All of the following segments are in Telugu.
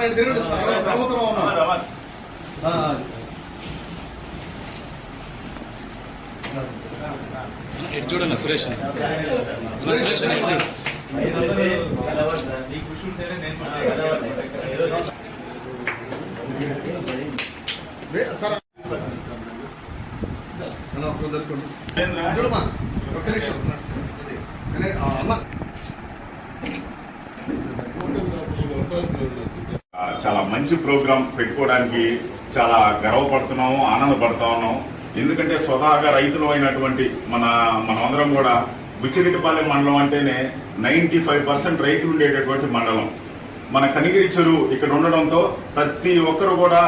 నేను తిరుగుడు ప్రభుత్వం ఉన్నా. ఎటు చూడన్న సురేష్ సురేష్. చూడమ్మా ఒక్క నిమిషం. అమ్మ చాలా మంచి ప్రోగ్రాం పెట్టుకోవడానికి చాలా గర్వపడుతున్నాము ఆనందపడతా ఉన్నాం ఎందుకంటే స్వతహాగా రైతులు అయినటువంటి మన మనమందరం కూడా బుచ్చిరెడ్డిపాలెం మండలం అంటేనే నైన్టీ ఫైవ్ పర్సెంట్ రైతులు ఉండేటటువంటి మండలం. మన కనిగిరి చెరువు ఇక్కడ ఉండడంతో ప్రతి ఒక్కరు కూడా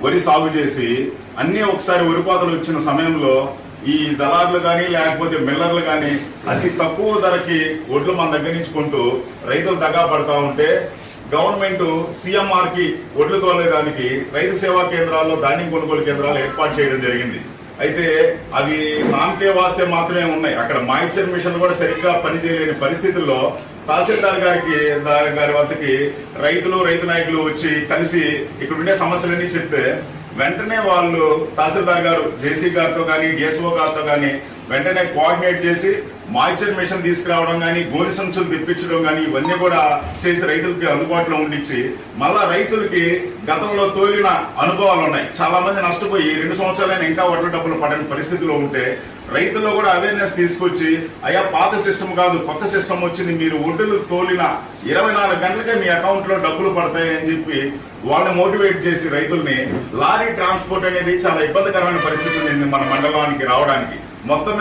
వరి సాగు చేసి అన్ని ఒకసారి వరి కోతలు వచ్చిన సమయంలో ఈ దళారులు కానీ లేకపోతే మిల్లర్లు కానీ అతి తక్కువ ధరకి ఒడ్లు మన దగ్గర నుంచి కొంటూ రైతులు దగా పడతా ఉంటే గవర్నమెంట్ సీఎంఆర్కి ఒడ్లు తోలేదానికి రైతు సేవా కేంద్రాల్లో ధాన్యం కొనుగోలు కేంద్రాలు ఏర్పాటు చేయడం జరిగింది. అయితే అవి నామకే వాస్తే మాత్రమే ఉన్నాయి. అక్కడ మాయిశ్చర్ మిషన్ కూడా సరిగ్గా పనిచేయలేని పరిస్థితుల్లో తహసీల్దార్ గారికి గారి వద్దకి రైతులు రైతు నాయకులు వచ్చి కలిసి ఇక్కడ ఉండే సమస్యలన్నీ చెప్తే వెంటనే వాళ్ళు తహసీల్దార్ గారు జేసీ గారితో కానీ డిఎస్ఓ గారితో కానీ వెంటనే కోఆర్డినేట్ చేసి మాయిశ్చర్ మిషన్ తీసుకురావడం కానీ గోని సంచులు తెప్పించడం కానీ ఇవన్నీ కూడా చేసి రైతులకి అందుబాటులో ఉండించి మళ్ళా రైతులకి గతంలో తోలిన అనుభవాలు ఉన్నాయి. చాలా మంది నష్టపోయి రెండు సంవత్సరాలైనా ఇంకా వడ్ల డబ్బులు పడని పరిస్థితిలో ఉంటే రైతుల్లో కూడా అవేర్నెస్ తీసుకొచ్చి అయ్యా పాత సిస్టమ్ కాదు కొత్త సిస్టమ్ వచ్చింది మీరు ఒడ్డులు తోలిన ఇరవై నాలుగు గంటలకే మీ అకౌంట్లో డబ్బులు పడతాయి అని చెప్పి వాళ్ళని మోటివేట్ చేసి రైతుల్ని లారీ ట్రాన్స్పోర్ట్ అనేది చాలా ఇబ్బందికరమైన పరిస్థితి ఉంది మన మండలానికి రావడానికి. మొత్తం